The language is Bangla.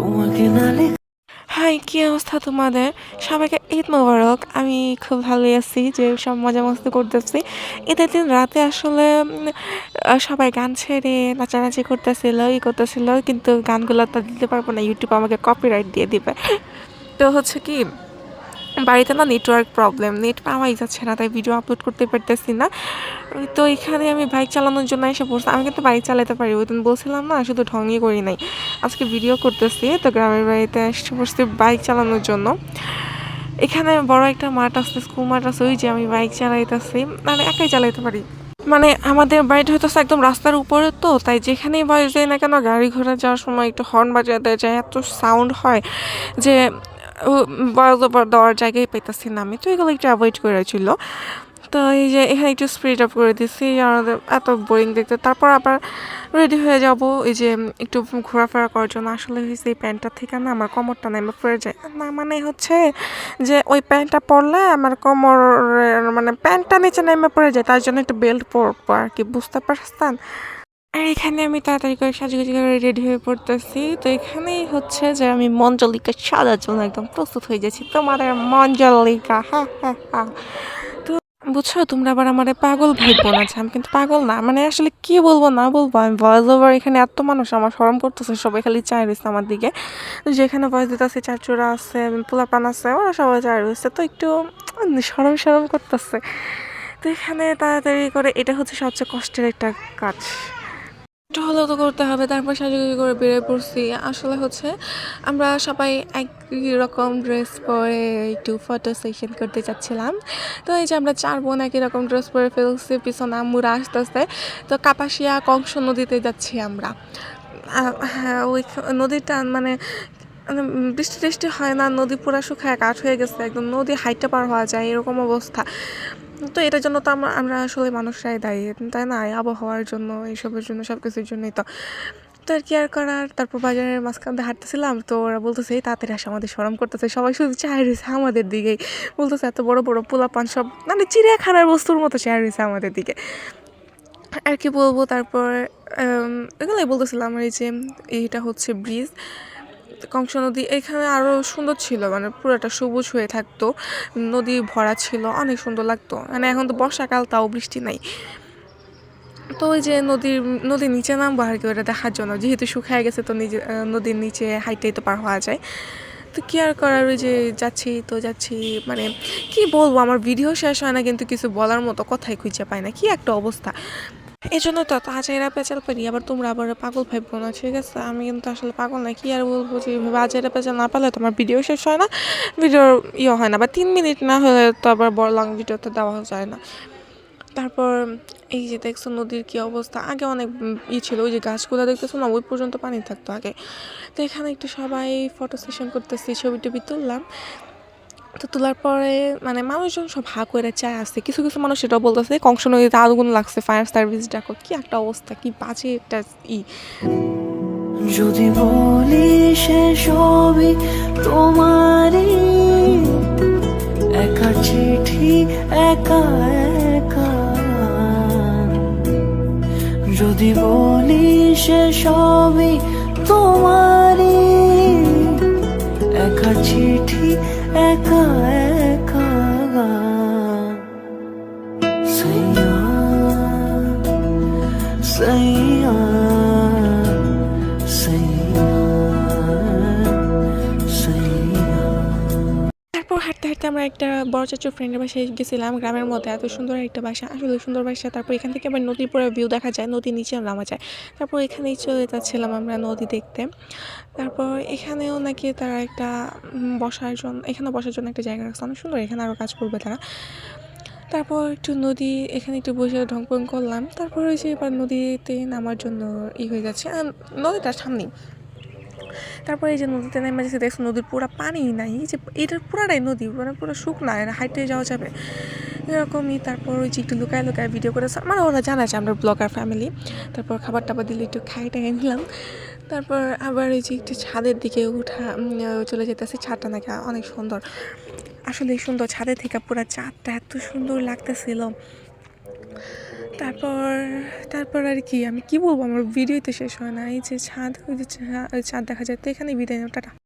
তোমাকে না হাই, কি অবস্থা তোমাদের? সবাইকে ঈদ মোবারক। আমি খুব ভালোই আছি, যে সব মজা মস্তি করতেছি। ঈদের দিন রাতে আসলে সবাই গান ছেড়ে নাচানাচি করতেছিল ই করতেছিল কিন্তু গানগুলো তো দিতে পারব না। ইউটিউব আমাকে কপিরাইট দিয়ে দিবে। তো হচ্ছে কি বাড়িতে না নেটওয়ার্ক প্রবলেম নেট পাওয়াই যাচ্ছে না, তাই ভিডিও আপলোড করতে পারতেছি না। তো এখানে আমি বাইক চালানোর জন্য এসে পড়ছি। আমি কিন্তু বাইক চালাতে পারি, ওই দিন বলছিলাম না, শুধু ঢঙই করি নাই। আজকে ভিডিও করতেছি, তো গ্রামের বাড়িতে এসে পড়ছি বাইক চালানোর জন্য। এখানে বড় একটা মাঠ আছে স্কুল মাঠ আছে, ওই যে আমি বাইক চালাইতেছি মানে একাই চালাইতে পারি। মানে আমাদের বাড়িটা হইতেছে একদম রাস্তার উপরে তো, তাই যেখানেই বয়স যায় না কেন, গাড়ি ঘোড়া যাওয়ার সময় একটু হর্ন বাজাতে যায় এত সাউন্ড হয় যে বয়স দেওয়ার জায়গায় পাইতেছি না আমি। তো এগুলো একটু অ্যাভয়েড করেছিল তো এই যে এখানে একটু স্পিড আপ করে আমাদের এত বোরিং দেখতে। তারপর আবার রেডি হয়ে যাব। এই যে একটু ঘোরাফেরা করার জন্য আসলে হয়েছে এই প্যান্টটা থেকে না আমার কোমরটা নেমে পড়ে যায়। না মানে হচ্ছে যে ওই প্যান্টটা পরলে আমার কোমর মানে প্যান্টটা নিচে নেমে পড়ে যায়, তার জন্য একটু বেল্ট পরবো আর কি, বুঝতে পারছেন? আর এখানে আমি তাড়াতাড়ি করে সাজুগুজি করে রেডি হয়ে পড়তেছি। তো এখানেই হচ্ছে যে আমি মঞ্জলিকা সাজার জন্য একদম প্রস্তুত হয়ে যাচ্ছি। তোমাদের মঞ্জলিকা হ্যাঁ হ্যাঁ হ্যাঁ তো বুঝছ, তোমরা আবার আমার পাগল ভাইবো না যে আমি কিন্তু পাগল না। মানে আসলে কি বলব, না বলব। আমি ভয়েস ওভার এখানে এত মানুষ আমার সরম করতেছে, সবাই খালি চায় রয়েছে আমার দিকে। যেখানে ভয়েস দিতেছে চাচুরা আছে, পোলাপান আছে, ওরা সবাই চায় রয়েছে। তো একটু সরম সরম করতেছে। তো এখানে তাড়াতাড়ি করে, এটা হচ্ছে সবচেয়ে কষ্টের একটা কাজ। একটু হলেও তো করতে হবে, তারপর সাজুগুজি করে বেরিয়ে পড়ছি। আসলে হচ্ছে, আমরা সবাই একই রকম ড্রেস পরে একটু ফটো সেশন করতে চাচ্ছিলাম তো এই যে আমরা চার বোন একই রকম ড্রেস পরে ফেলছি, পিছনে আম্মুরা আস্তে আস্তে তো কাপাসিয়া কংস নদীতে যাচ্ছি আমরা। হ্যাঁ ওই নদীটা মানে মানে বৃষ্টি টিষ্টি হয় না, নদী পুরা শুকায়, কাঠ হয়ে গেছে, একদম নদী হাইটটা পার হওয়া যায়, এরকম অবস্থা। তো এটার জন্য তো আমরা আমরা আসলে মানুষরাই দায়ী, তাই না? আবহাওয়ার জন্য, এইসবের জন্য সব কিছুর জন্যই তো। তো আর কি আর করার? তারপর বাজারের মাঝখান দিয়ে হাঁটতেছিলাম, তো ওরা বলতেছে, এই তাড়াতাড়ি আসে, আমাদের সরম করতেছে। সবাই শুধু চায় রয়েছে আমাদের দিকেই। বলতেছে, এত বড় বড় পোলা পান সব মানে চিড়িয়াখানার বস্তুর মতো চায় রয়েছে আমাদের দিকে। আর কি বলব? তারপর এগুলোই বলতেছিলাম, এই যে, এইটা হচ্ছে ব্রিজ। কংস নদী এখানে আরও সুন্দর ছিল মানে পুরোটা সবুজ হয়ে থাকতো, নদী ভরা ছিল, অনেক সুন্দর লাগতো। মানে এখন তো বর্ষাকাল, তাও বৃষ্টি নাই। তো ওই যে নদীর নদীর নিচে নামবো আর কি, ওটা দেখার জন্য। যেহেতু শুকায় গেছে, তো নিজে নদীর নিচে হাইটেই তো পার হওয়া যায়। তো কি আর করার, ওই যে যাচ্ছি তো যাচ্ছি মানে কি বলব, আমার ভিডিও শেষ হয় না, কিন্তু কিছু বলার মতো কথাই খুঁজে পাই না। কি একটা অবস্থা। এই জন্য তো আজাইরা পেঁচাল পারি আবার তোমরা আবার পাগল ভাববো না ঠিক আছে? আমি কিন্তু আসলে পাগল না, কি আর বলব যে এভাবে আজাইরা পেঁচাল না পারলে তোমার ভিডিও শেষ হয় না ভিডিওর ইয়ে হয় না, বা তিন মিনিট না হলে তো আবার বড় লং ভিডিওতে দেওয়া যায় না। তারপর এই যে দেখছ নদীর কি অবস্থা, আগে অনেক ই ছিল, ওই যে গাছগুলো দেখতেছো না, ওই পর্যন্ত পানি থাকতো আগে। তো এখানে একটু সবাই ফটো সেশন করতেছি ছবি টবি তুললাম। তো তোলার পরে মানে মানুষজন সব হা করে চায় আসছে কিছু কিছু মানুষ সেটাও বলতেছে, কংস নদীতে আগুন লাগছে ফায়ার সার্ভিস ডাকো কি একটা অবস্থা, কি বাজে একটা ই। যদি বলি সে সবই তোমারই, একা চিঠি একা একা। যদি বলি সে সবই তোমারই, একা চিঠি একা আমরা একটা বড় চাচুর ফ্রেন্ডের বাসায় গেছিলাম, গ্রামের মধ্যে এত সুন্দর একটা বাসা, আসলে সুন্দর বাসা। তারপর এখান থেকে আবার নদীর পরে ভিউ দেখা যায়, নদীর নিচে নামা যায়। তারপর এখানেই চলে যাচ্ছিলাম আমরা নদী দেখতে। তারপর এখানেও নাকি তারা একটা বসার জন্য এখানে বসার জন্য একটা জায়গা রাখছে। অনেক সুন্দর, এখানে আরও কাজ করবে তারা। তারপর একটু নদী, এখানে একটু বসে ঢং পং করলাম। তারপর যে এবার নদীতে নামার জন্য ই হয়ে যাচ্ছে, আর নদীটার সামনেই। তারপরে এই যে নদীতে নেমে যাচ্ছে দেখছ নদীর পুরো পানি নাই যে এটার পুরাটাই নদী মানে পুরো শুকনা এটা হাইটে যাওয়া যাবে। এরকমই তারপর ওই যে একটু লুকায় লুকায় ভিডিও করে মানে ওরা জানা যে আমরা ব্লগার ফ্যামিলি তারপর খাবার টাবার দিলে একটু খাই টাই নিলাম তারপর আবার এই যে একটু ছাদের দিকে উঠা চলে যেতেছে। ছাদটা নাকি অনেক সুন্দর। আসলে সুন্দর ছাদের থেকে পুরো চাঁদটা এত সুন্দর লাগতেছিল। তারপর তারপর আর কি, আমি কি বলব? আমার ভিডিওতে শেষ হয় না। এই যে ছাদ, ওই যে ছা- ওই চাঁদ দেখা যায়। তো এখানে বিদায় নেব টাটা।